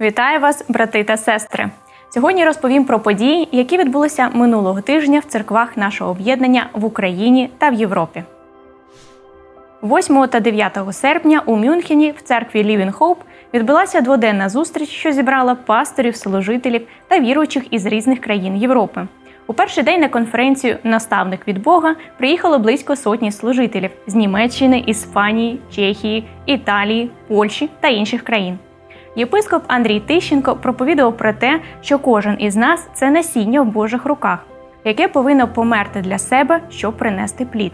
Вітаю вас, брати та сестри! Сьогодні розповім про події, які відбулися минулого тижня в церквах нашого об'єднання в Україні та в Європі. 8 та 9 серпня у Мюнхені в церкві Living Hope відбулася дводенна зустріч, що зібрала пасторів, служителів та віруючих із різних країн Європи. У перший день на конференцію Наставник від Бога приїхало близько сотні служителів з Німеччини, Іспанії, Чехії, Італії, Польщі та інших країн. Єпископ Андрій Тищенко проповідував про те, що кожен із нас це насіння в Божих руках, яке повинно померти для себе, щоб принести плід.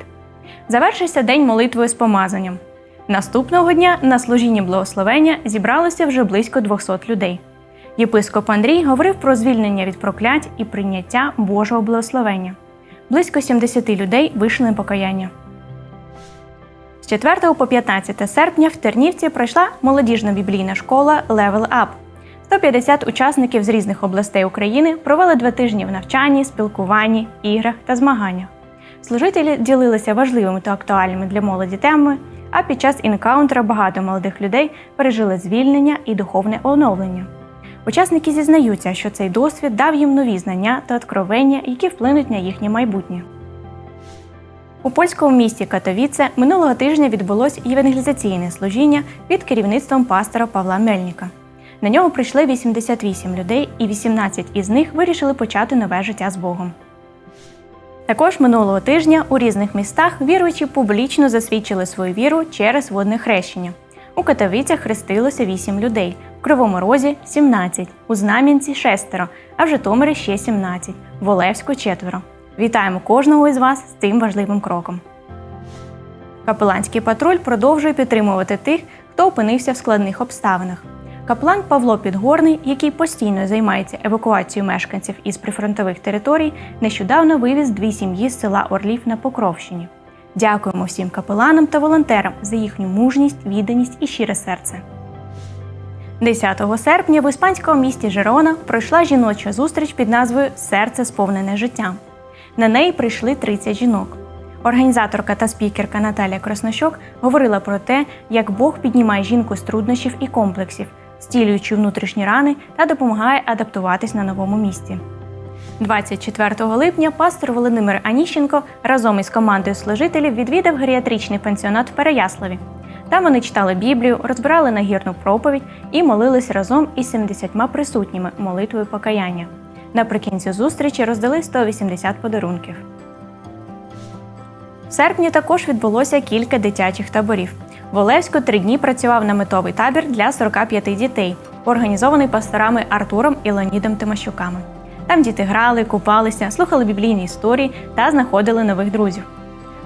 Завершився день молитвою з помазанням. Наступного дня на служінні благословення зібралося вже близько 200 людей. Єпископ Андрій говорив про звільнення від проклять і прийняття Божого благословення. Близько 70 людей вийшли на покаяння. З 4 по 15 серпня в Тернівці пройшла молодіжна біблійна школа Level Up. 150 учасників з різних областей України провели два тижні в навчанні, спілкуванні, іграх та змаганнях. Служителі ділилися важливими та актуальними для молоді темами, а під час інкаунтера багато молодих людей пережили звільнення і духовне оновлення. Учасники зізнаються, що цей досвід дав їм нові знання та откровення, які вплинуть на їхнє майбутнє. У польському місті Катовіце минулого тижня відбулось євангелізаційне служіння під керівництвом пастора Павла Мельніка. На нього прийшли 88 людей, і 18 із них вирішили почати нове життя з Богом. Також минулого тижня у різних містах віруючі публічно засвідчили свою віру через водне хрещення. У Катовицях хрестилося 8 людей, в Кривому Розі 17, у Знам'янці 6, а в Житомирі ще 17, в Олевську 4. Вітаємо кожного із вас з цим важливим кроком. Капеланський патруль продовжує підтримувати тих, хто опинився в складних обставинах. Каплан Павло Підгорний, який постійно займається евакуацією мешканців із прифронтових територій, нещодавно вивіз дві сім'ї з села Орлів на Покровщині. Дякуємо всім капеланам та волонтерам за їхню мужність, відданість і щире серце. 10 серпня в іспанському місті Жерона пройшла жіноча зустріч під назвою Серце сповнене життям. На неї прийшли 30 жінок. Організаторка та спікерка Наталія Краснощок говорила про те, як Бог піднімає жінку з труднощів і комплексів, стілюючи внутрішні рани та допомагає адаптуватись на новому місці. 24 липня пастор Володимир Аніщенко разом із командою служителів відвідав геріатричний пенсіонат в Переяславі. Там вони читали Біблію, розбирали нагірну проповідь і молились разом із 70 присутніми молитвою покаяння. Наприкінці зустрічі роздали 180 подарунків. В серпні також відбулося кілька дитячих таборів. В Олевську три дні працював наметовий табір для 45 дітей, організований пасторами Артуром і Леонідом Тимощуками. Там діти грали, купалися, слухали біблійні історії та знаходили нових друзів.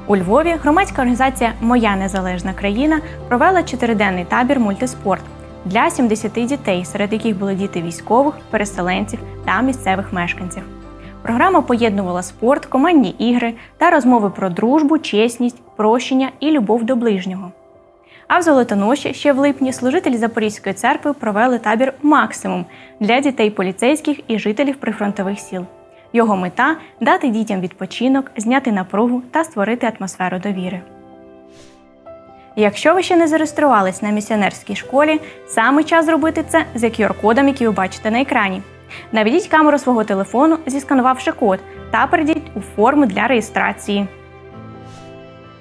У Львові громадська організація Моя незалежна країна провела чотириденний табір мультиспорт для 70 дітей, серед яких були діти військових, переселенців та місцевих мешканців. Програма поєднувала спорт, командні ігри та розмови про дружбу, чесність, прощення і любов до ближнього. А в Золотоноші ще в липні служителі Запорізької церкви провели табір Максимум для дітей поліцейських і жителів прифронтових сіл. Його мета дати дітям відпочинок, зняти напругу та створити атмосферу довіри. Якщо ви ще не зареєструвались на місіонерській школі, саме час зробити це за QR-кодом, який ви бачите на екрані. Наведіть камеру свого телефону, зісканувавши код, та перейдіть у форму для реєстрації.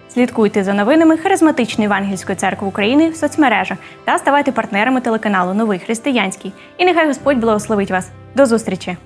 Слідкуйте за новинами Харизматичної Євангельської церкви України в соцмережах та ставайте партнерами телеканалу Новий Християнський. І нехай Господь благословить вас. До зустрічі!